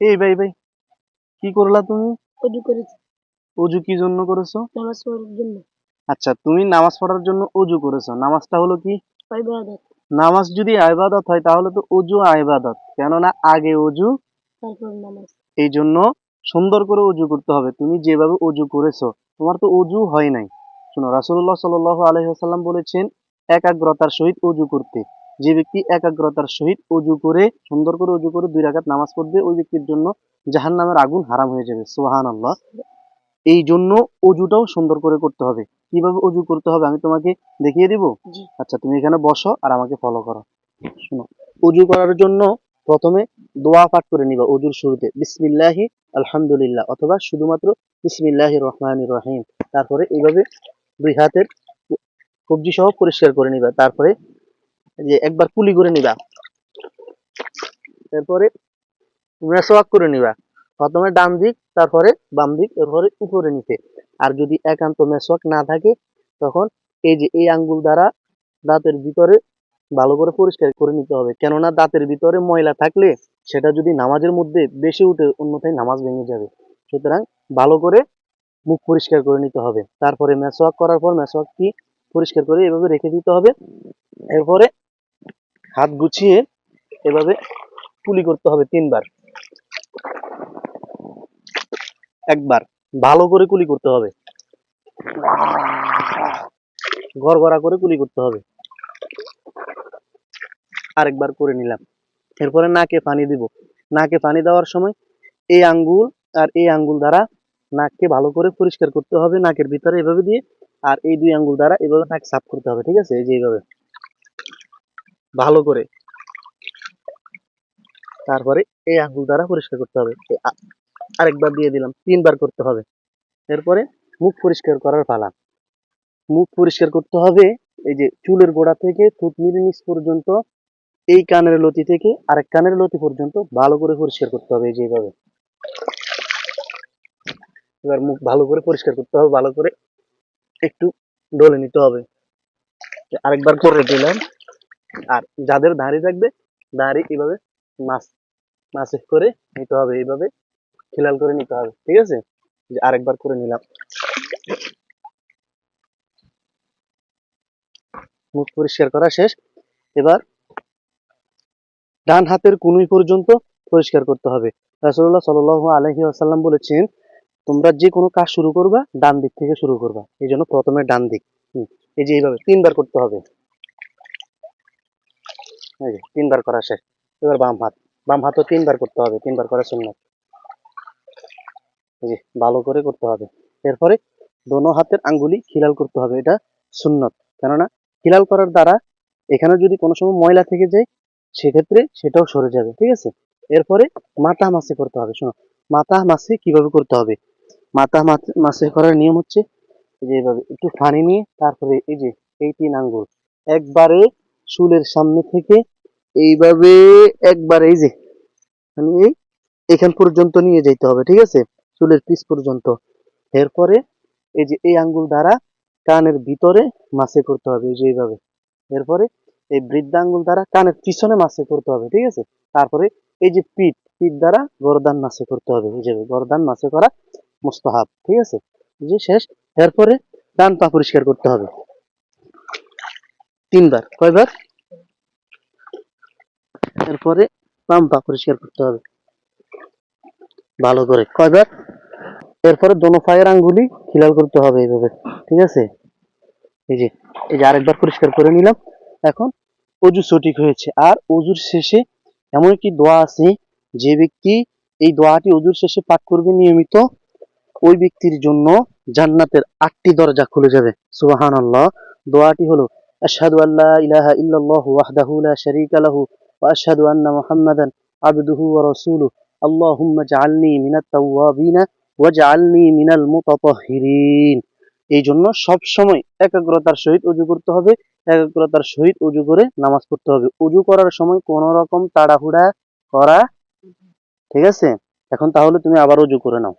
এই ভাই ভাই কি করলা তুমি? অজু করেছি। অজু কি জন্য করেছ? নামাজ পড়ার জন্য। আচ্ছা তুমি নামাজ পড়ার জন্য অজু করেছ। নামাজটা হলো কি? ইবাদত নামাজ যদি আইবাদত হয় তাহলে তো অজু আইবাদত। কেননা আগে অজু তারপর নামাজ। এই জন্য সুন্দর করে অজু করতে হবে। তুমি যেভাবে অজু করেছ তোমার তো অজু হয় নাই। শোনো রাসূলুল্লাহ সাল্লাল্লাহু আলাইহি ওয়াসাল্লাম বলেছেন একাগ্রতার সহিত অজু করতে। যে ব্যক্তি একাগ্রতার সহিত অজু করে সুন্দর করে অজু করে দুই রাকাত নামাজ পড়বে ওই ব্যক্তির জন্য জাহান্নামের আগুন হারাম হয়ে যাবে। সুবহানাল্লাহ। এই জন্য অজুটাও সুন্দর করে করতে হবে। কীভাবে অজু করতে হবে আমি তোমাকে দেখিয়ে দিব? আচ্ছা তুমি এখানে বসো আর আমাকে ফলো করো। শোনো অজু করার জন্য প্রথমে দোয়া পাঠ করে নিবা অজুর শুরুতে। বিসমিল্লাহি আলহামদুলিল্লাহ অথবা শুধুমাত্র বিসমিল্লাহি রহমানির রহিম। তারপরে এইভাবে দুই হাতের কবজি সহ পরিষ্কার করে নিবা। তারপরে যে একবার কুলি করে নিবা। তারপরে মেসওয়াক করে নিবা। প্রথমে ডান দিক, তারপরে বাম দিক, এরপরে উপরে নিতে আর যদি একান্ত মেসওয়াক না থাকে, তখন এই যে এই আঙ্গুল দ্বারা দাঁতের ভিতরে ভালো করে পরিষ্কার করে নিতে হবে। কেননা দাঁতের ভিতরে ময়লা থাকলে সেটা যদি নামাজের মধ্যে বেশি উঠে অন্যথায় নামাজ ভেঙে যাবে। সুতরাং ভালো করে মুখ পরিষ্কার করে নিতে হবে। তারপরে মেসওয়াক করার পর মেসওয়াকটি পরিষ্কার করে এভাবে রেখে দিতে হবে। এরপরে হাত গুছিয়ে এভাবে কুলি করতে হবে তিনবার। একবার। ভালো করে কুলি করতে হবে। গড়গড়া করে কুলি করতে হবে। আরেকবার করে নিলাম। এরপরে নাকে পানি দিব। নাকে পানি দেওয়ার সময় এই আঙ্গুল আর এই আঙ্গুল দ্বারা নাককে ভালো করে পরিষ্কার করতে হবে। নাকের ভিতরে এভাবে দিয়ে আর এই দুই আঙ্গুল দ্বারা এভাবে নাক সাফ করতে হবে। ঠিক আছে? এই যে এইভাবে। ভালো করে। তারপরে এই আঙ্গুল দ্বারা পরিষ্কার করতে হবে। আরেকবার দিয়ে দিলাম, তিনবার করতে হবে। এরপরে মুখ পরিষ্কার করার পালা। মুখ পরিষ্কার করতে হবে এই যে চুলের গোড়া থেকে থুতনির নিচ পর্যন্ত, এই কানের লতি থেকে আরেক কানের লতি পর্যন্ত ভালো করে পরিষ্কার করতে হবে এই যেভাবে এবার মুখ ভালো করে পরিষ্কার করতে হবে, ভালো করে একটু ডলে নিতে হবে। আরেকবার করে দিলাম। আর যাদের দাড়ি থাকবে, দাড়ি এভাবে মাছ মাসে করে নিতে হবে, এইভাবে খেলাল করে নিতে হবে, ঠিক আছে? যে আরেকবার করে নিলাম। মুখ পরিষ্কার করা শেষ। এবার ডান হাতের কুনুই পর্যন্ত পরিষ্কার করতে হবে। রাসূলুল্লাহ সাল্লাল্লাহু আলাইহি ওয়াসাল্লাম বলেছেন, তোমরা যে কোনো কাজ শুরু করবা, ডান দিক থেকে শুরু করবা। এই জন্য প্রথমে ডান দিক। এই যে এইভাবে তিনবার করতে হবে। এই যে, তিনবার করা শেষ। এবার বাম হাত। বাম হাতও তিনবার করতে হবে, তিনবার করা এই ভালো করে করতে হবে। এরপরে দোনো হাতের আঙ্গুলি খিলাল করতে হবে, এটা সুন্নত। কেননা, খিলাল করার দ্বারা এখানে যদি কোনো সময় ময়লা থেকে যায়, সেক্ষেত্রে সেটাও সরে যাবে, ঠিক আছে? এরপরে মাথা মাসে করতে হবে, শোনো। মাথা মাসে কীভাবে করতে হবে? মাথা মাসে করার নিয়ম হচ্ছে যে এইভাবে একটু পানি নিয়ে, তারপরে এই যে, এই তিন আঙ্গুল। একবারে চুলের সামনে থেকে এইভাবে একবারে এই যে মানে এই এখান পর্যন্ত নিয়ে যেতে হবে, ঠিক আছে? চুলের পিস পর্যন্ত। এরপরে এই যে এই আঙ্গুল দ্বারা কানের ভিতরে মাসে করতে হবে, এই যে এইভাবে। এরপরে এই বৃদ্ধ আঙ্গুল দ্বারা কানের পিছনে মাসে করতে হবে, ঠিক আছে? তারপরে এই যে পিঠ পিঠ দ্বারা গরদান মাসে করতে হবে, এই যে গরদান মাসে করা মুস্তাহাব, ঠিক আছে? যে শেষ। এরপরে ডান পা পরিষ্কার করতে হবে। তিনবার। কয়বার? এরপরে বাম পা পরিষ্কার করতে হবে। ভালো করে। কয়বার? এরপরে দোনো পায়ের আঙ্গুলি খিলাল করতে হবে এইভাবে। ঠিক আছে? এই যে এই যে আরেকবার পরিষ্কার করে নিলাম। এখন অজু সঠিক হয়েছে। আর অজুর শেষে এমন একটি দোয়া আছে, যে ব্যক্তি এই দোয়াটি অজুর শেষে পাঠ করবে নিয়মিত, ওই ব্যক্তির জন্য জান্নাতের আটটি দরজা খুলে যাবে। সুবাহান আল্লাহ দোয়াটি হলো আশহাদু আল্লা ইলাহা ইল্লাল্লাহু ওয়াহদাহু লা শারীকা লাহু ওয়া আশহাদু আন্না মুহাম্মাদান আবদুহু ওয়া রাসূলুহু আল্লাহুম্মা জাআলনি মিনাত তাওয়াবিনা ওয়াজআলনি মিনাল মুতাতাহহিরিন এই জন্য সব সময় একাগ্রতার সহিত অজু করতে হবে, একাগ্রতার সহিত অজু করে নামাজ পড়তে হবে। অজু করার সময় কোনো রকম তাড়াহুড়া করা, ঠিক আছে? এখন তাহলে তুমি আবার উজু করে নাও।